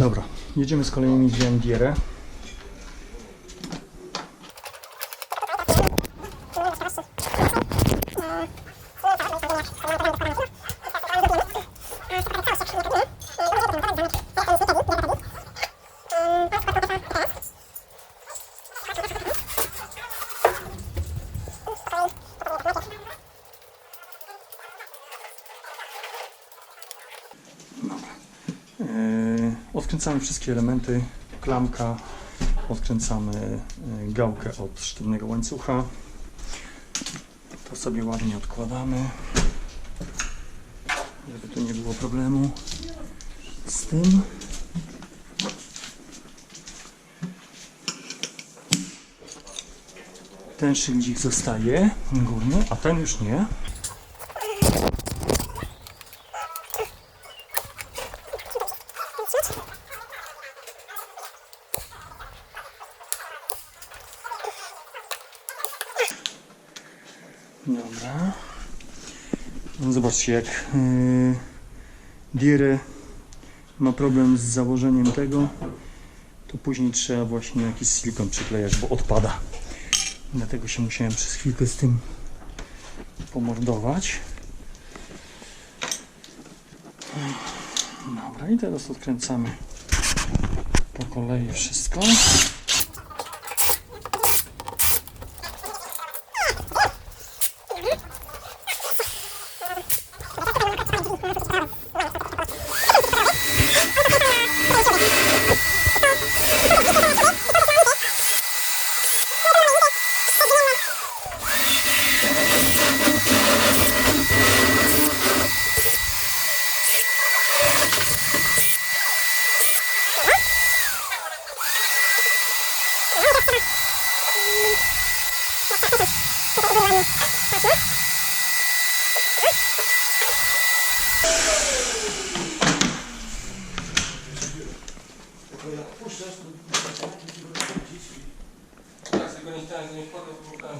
Dobra, jedziemy z kolejnymi drzwiami Dierę. Odkręcamy wszystkie elementy, klamka, odkręcamy yy, gałkę od sztywnego łańcucha. To sobie ładnie odkładamy, żeby tu nie było problemu z tym. Ten szyldik zostaje górny, a ten już nie. Dobra. No Zobaczcie, jak yy, Dire ma problem z założeniem tego, to później trzeba właśnie jakiś silikon przyklejać, bo odpada. Dlatego się musiałem przez chwilkę z tym pomordować. Dobra, i teraz odkręcamy po kolei wszystko.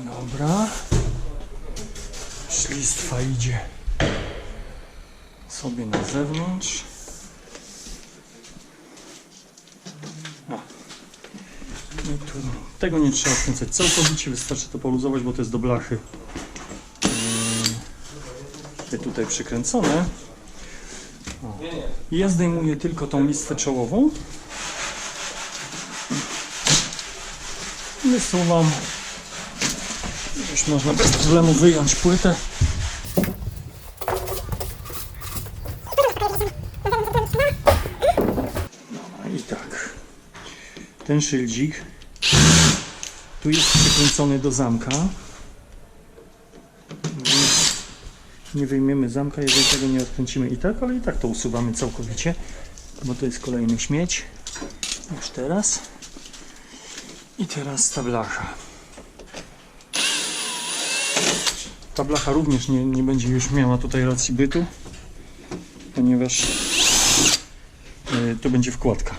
Dobra. Ślistwa idzie sobie na zewnątrz. Tu, tego nie trzeba odkręcać całkowicie, wystarczy to poluzować, bo to jest do blachy. Tutaj przykręcone. O. Ja zdejmuję tylko tą listwę czołową. Wysuwam. Już można bez problemu wyjąć płytę. No i tak. Ten szyldzik tu jest przykręcony do zamka. Więc nie wyjmiemy zamka, jeżeli tego nie odkręcimy i tak, ale i tak to usuwamy całkowicie, bo to jest kolejny śmieć. Już teraz. I teraz ta blacha. Ta blacha również nie, nie będzie już miała tutaj racji bytu, ponieważ y, to będzie wkładka.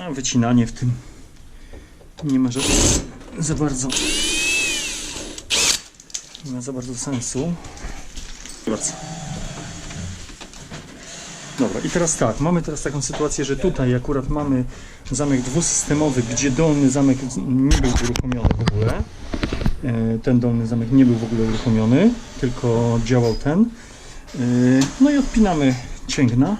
A wycinanie w tym nie ma za, za bardzo nie ma za bardzo sensu. Wraca. Dobra, i teraz tak, mamy teraz taką sytuację, że tutaj akurat mamy zamek dwusystemowy, gdzie dolny zamek nie był uruchomiony w ogóle. E, Ten dolny zamek nie był w ogóle uruchomiony, tylko działał ten. E, No i odpinamy cięgna.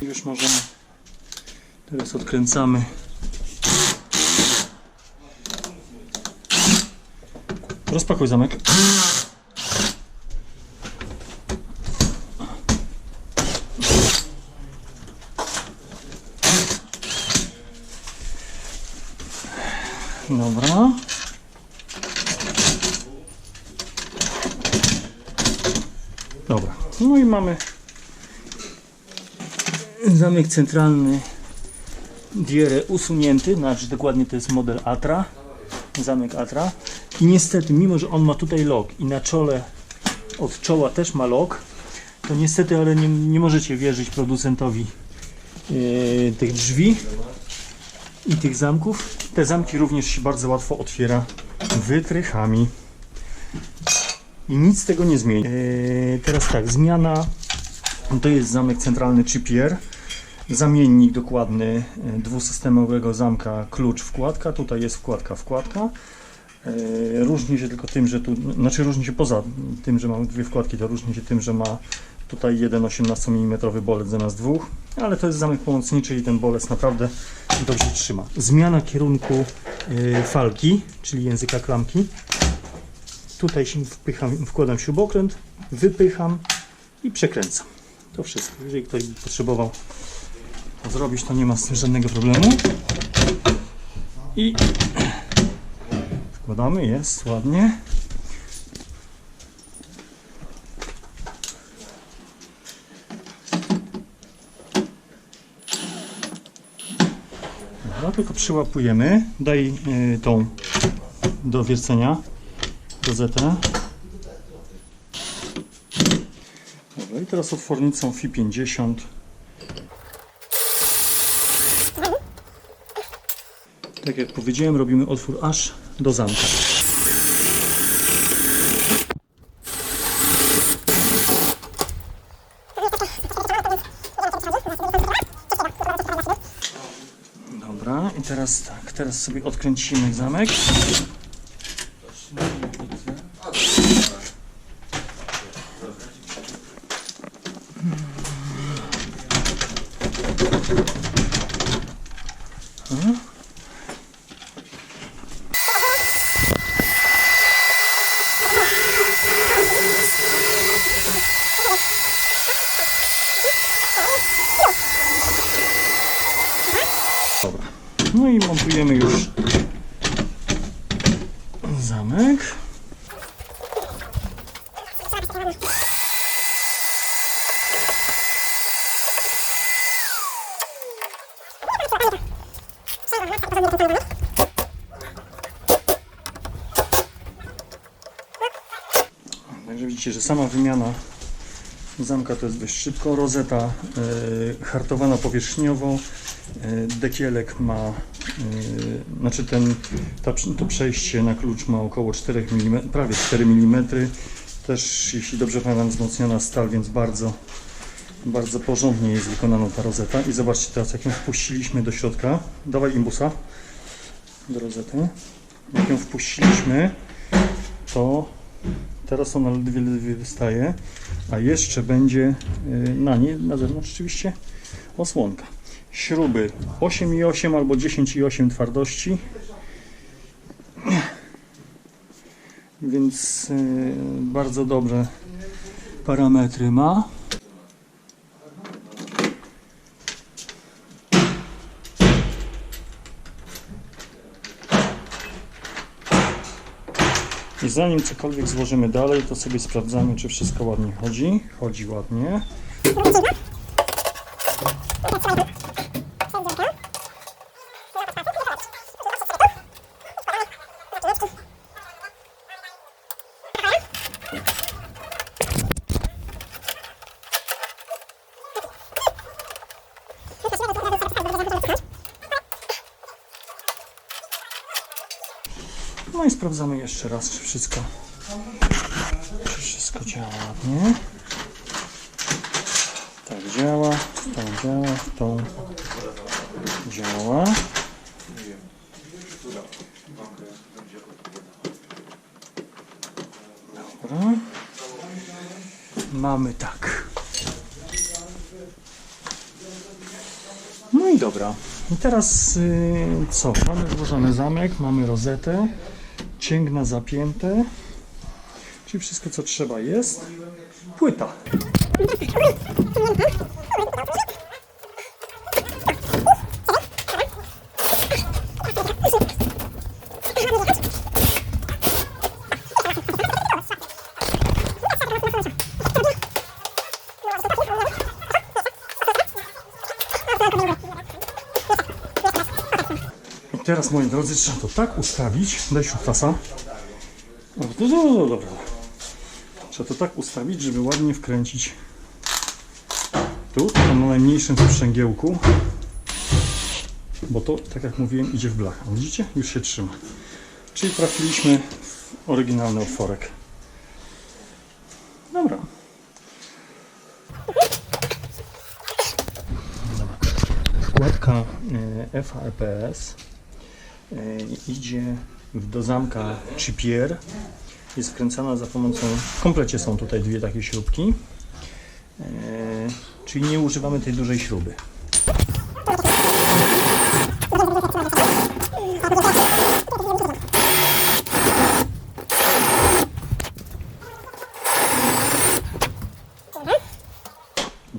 Już możemy. Teraz odkręcamy. Rozpakuj zamek. Dobra. Dobra. No i mamy zamek centralny Dierę usunięty, znaczy dokładnie to jest model Atra, zamek Atra. I niestety, mimo że on ma tutaj lock i na czole od czoła też ma lock, to niestety, ale nie, nie możecie wierzyć producentowi yy, tych drzwi i tych zamków. Te zamki również się bardzo łatwo otwiera wytrychami. I nic tego nie zmieni. Eee, teraz tak, zmiana to jest zamek centralny Chipier. Zamiennik dokładny e, dwusystemowego zamka klucz wkładka. Tutaj jest wkładka wkładka. E, Różni się tylko tym, że tu, znaczy różni się poza tym, że mamy dwie wkładki, to różni się tym, że ma tutaj jeden 18 mm bolec zamiast dwóch, ale to jest zamek pomocniczy i ten bolec naprawdę dobrze trzyma. Zmiana kierunku e, falki, czyli języka klamki. Tutaj się wpycham, wkładam śrubokręt, wypycham i przekręcam. To wszystko. Jeżeli ktoś by potrzebował zrobić, to nie ma z tym żadnego problemu. I wkładamy, jest ładnie. Dobra, tylko przyłapujemy, daj yy, tą do wiercenia gazetę. Dobra, i teraz otwornicą FI50 Tak jak powiedziałem, robimy otwór aż do zamka. Dobra, i teraz tak, teraz sobie odkręcimy zamek. Montujemy już zamek. Także widzicie, że sama wymiana zamka to jest dość szybko. Rozeta y, hartowana powierzchniowo. Y, dekielek ma, znaczy ten, ta, to przejście na klucz ma około 4 mm, prawie 4 mm. Też, jeśli dobrze pamiętam, wzmocniona stal, więc bardzo, bardzo porządnie jest wykonana ta rozeta. I zobaczcie teraz, jak ją wpuściliśmy do środka. Dawaj imbusa do rozety. Jak ją wpuściliśmy, to Teraz ona ledwie, ledwie wystaje, a jeszcze będzie y, na nie, na zewnątrz oczywiście, osłonka. Śruby 8,8 albo 10,8 twardości. Więc y, bardzo dobre parametry ma. I zanim cokolwiek złożymy dalej, to sobie sprawdzamy, czy wszystko ładnie chodzi. Chodzi ładnie. I sprawdzamy jeszcze raz, czy wszystko, czy wszystko działa ładnie. Tak działa, tą działa, tą działa. Dobra. Mamy tak. No i dobra. I teraz y, co? Mamy złożony zamek, mamy rozetę, cięgna zapięte, czyli wszystko co trzeba jest. Płyta. Teraz moi drodzy trzeba to tak ustawić. Daj śrutasa. No, no, no, no, dobra. Trzeba to tak ustawić, żeby ładnie wkręcić tu, na najmniejszym sprzęgiełku. Bo to, tak jak mówiłem, idzie w blach. A Widzicie? Już się trzyma. Czyli trafiliśmy w oryginalny otworek. Dobra. Dobra. Wkładka e, FRPS idzie w- do zamka chipier. Jest wkręcana za pomocą. W komplecie są tutaj dwie takie śrubki. E, czyli nie używamy tej dużej śruby.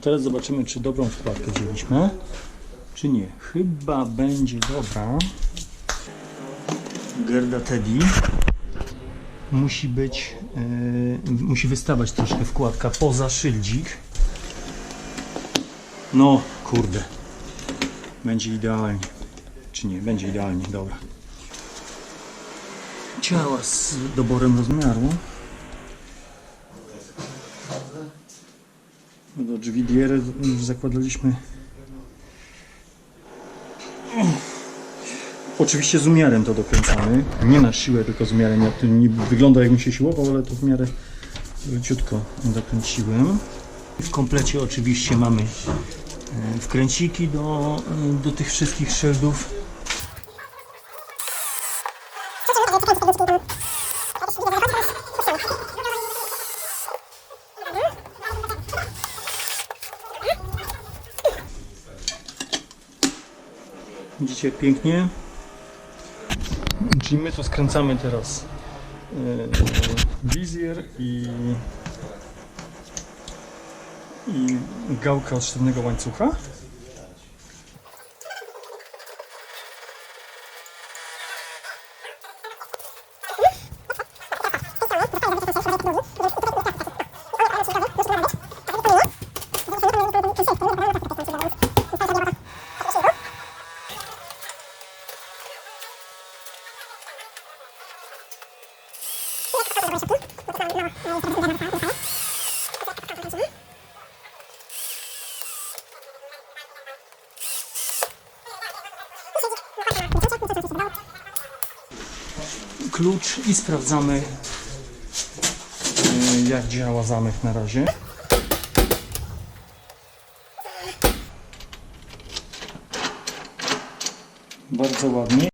Teraz zobaczymy, czy dobrą wkładkę wzięliśmy, czy nie. Chyba będzie dobra. Gerda Teddy. Musi być, yy, musi wystawać troszkę wkładka poza szyldzik. No, kurde. Będzie idealnie. Czy nie? Będzie idealnie, dobra. Ciała z doborem rozmiaru. Do drzwi diery zakładaliśmy. Oczywiście z umiarem to dokręcamy. Nie na siłę, tylko z umiarem. To nie wygląda jakbym się siłował, ale to w miarę leciutko dokręciłem. W komplecie oczywiście mamy e, wkręciki do, e, do tych wszystkich szyldów. Widzicie jak pięknie? Czyli my tu skręcamy teraz e, wizjer i, i gałkę od sztywnego łańcucha. Klucz i sprawdzamy e, jak działa zamek na razie. Bardzo ładnie.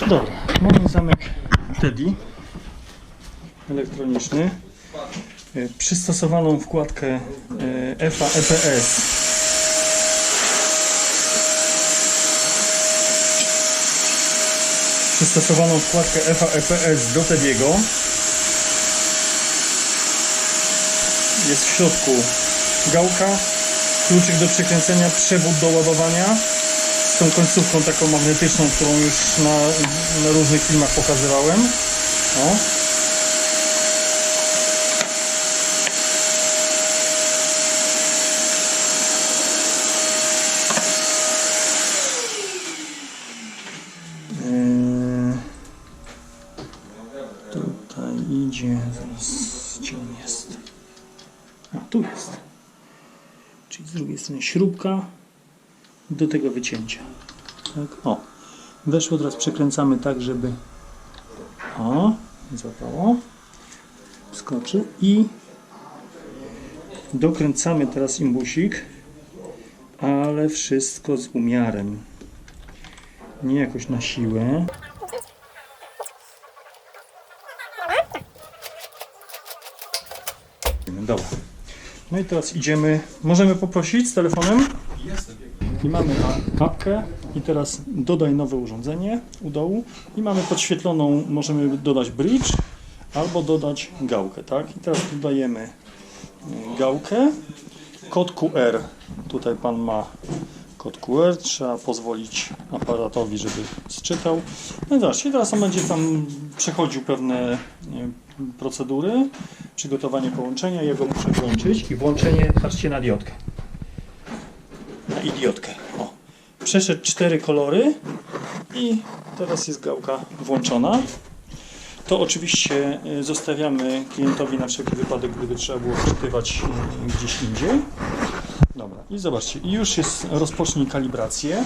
Dobra, mamy zamek Teddy elektroniczny. E, Przystosowaną wkładkę EFA EPS przystosowaną wkładkę EFA EPS do Tediego. Jest w środku gałka, kluczyk do przekręcenia, przewód do ładowania z tą końcówką taką magnetyczną, którą już na, na różnych filmach pokazywałem. O. Eee, Idzie, zaraz gdzie on jest? A tu jest. Czyli z drugiej strony śrubka do tego wycięcia. Tak, o. Weszło, teraz przekręcamy tak, żeby o, złapało. Skoczy i dokręcamy teraz imbusik, ale wszystko z umiarem. Nie jakoś na siłę. Dobra. No i teraz idziemy. Możemy poprosić z telefonem? I mamy a- apkę. I teraz dodaj nowe urządzenie u dołu. I mamy podświetloną, możemy dodać bridge albo dodać gałkę, tak? I teraz dodajemy y, gałkę. Kod QR. Tutaj pan ma kod QR. Trzeba pozwolić aparatowi, żeby zczytał. No i zobaczcie, teraz on będzie tam przechodził pewne nie, procedury. Przygotowanie połączenia. Ja go muszę włączyć. I włączenie, patrzcie na diodkę. Na idiotkę. O. Przeszedł cztery kolory i teraz jest gałka włączona. To oczywiście y, zostawiamy klientowi na wszelki wypadek, gdyby trzeba było wczytywać y, gdzieś indziej. Dobra, i zobaczcie, już jest, rozpocznij kalibrację.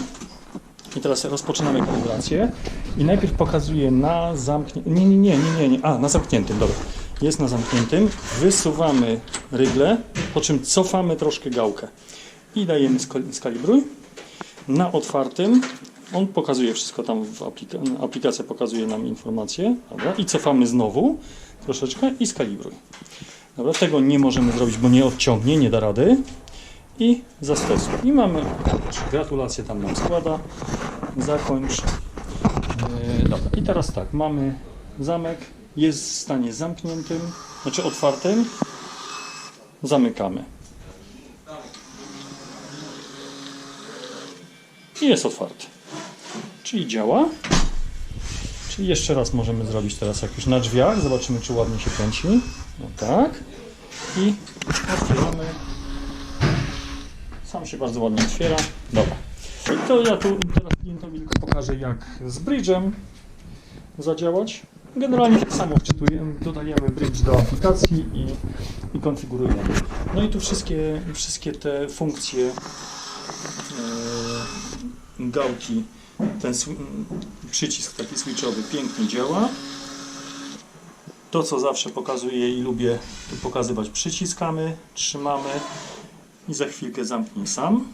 I teraz rozpoczynamy kalibrację. I najpierw pokazuje na zamkniętym. Nie, nie, nie, nie, nie. A, na zamkniętym, dobra. Jest na zamkniętym. Wysuwamy rygle, po czym cofamy troszkę gałkę. I dajemy skal- skalibruj. Na otwartym on pokazuje wszystko tam w aplika- aplikacja pokazuje nam informacje, dobra? I cofamy znowu troszeczkę i skalibruj. Dobra, tego nie możemy zrobić, bo nie odciągnie, nie da rady. I zastosuj. I mamy, gratulacje tam nam składa. Zakończ. Yy, dobra, i teraz tak, mamy zamek, jest w stanie zamkniętym, znaczy otwartym. Zamykamy. I jest otwarty. Czyli działa. Czyli jeszcze raz możemy zrobić teraz jak już na drzwiach. Zobaczymy, czy ładnie się kręci. No tak. I otwieramy. Sam się bardzo ładnie otwiera. Dobra. To ja tu teraz klientowi tylko pokażę, jak z bridge'em zadziałać. Generalnie tak samo wczytujemy, dodajemy bridge do aplikacji i, i konfigurujemy. No i tu wszystkie, wszystkie te funkcje e, gałki, ten przycisk taki switchowy pięknie działa. To, co zawsze pokazuję i lubię tu pokazywać, przyciskamy, trzymamy i za chwilkę zamknij sam.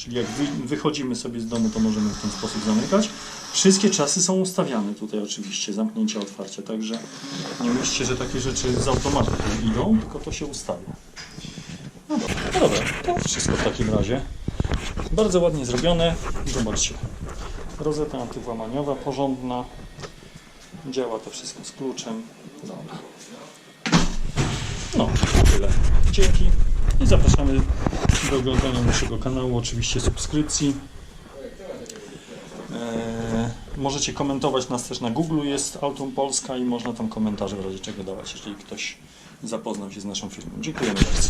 Czyli jak wy, wychodzimy sobie z domu, to możemy w ten sposób zamykać. Wszystkie czasy są ustawiane tutaj oczywiście, zamknięcia, otwarcia, także nie myślcie, że takie rzeczy z automatu tu idą, tylko to się ustawia. No dobra, no dobra, to wszystko w takim razie. Bardzo ładnie zrobione. Zobaczcie. Rozeta antywłamaniowa, porządna. Działa to wszystko z kluczem. Dobra. No, tyle. Dzięki i zapraszamy do oglądania naszego kanału, oczywiście subskrypcji. Eee, możecie komentować nas też na Google, jest Autum Polska i można tam komentarze w razie czego dawać, jeżeli ktoś zapoznał się z naszą firmą. Dziękujemy bardzo.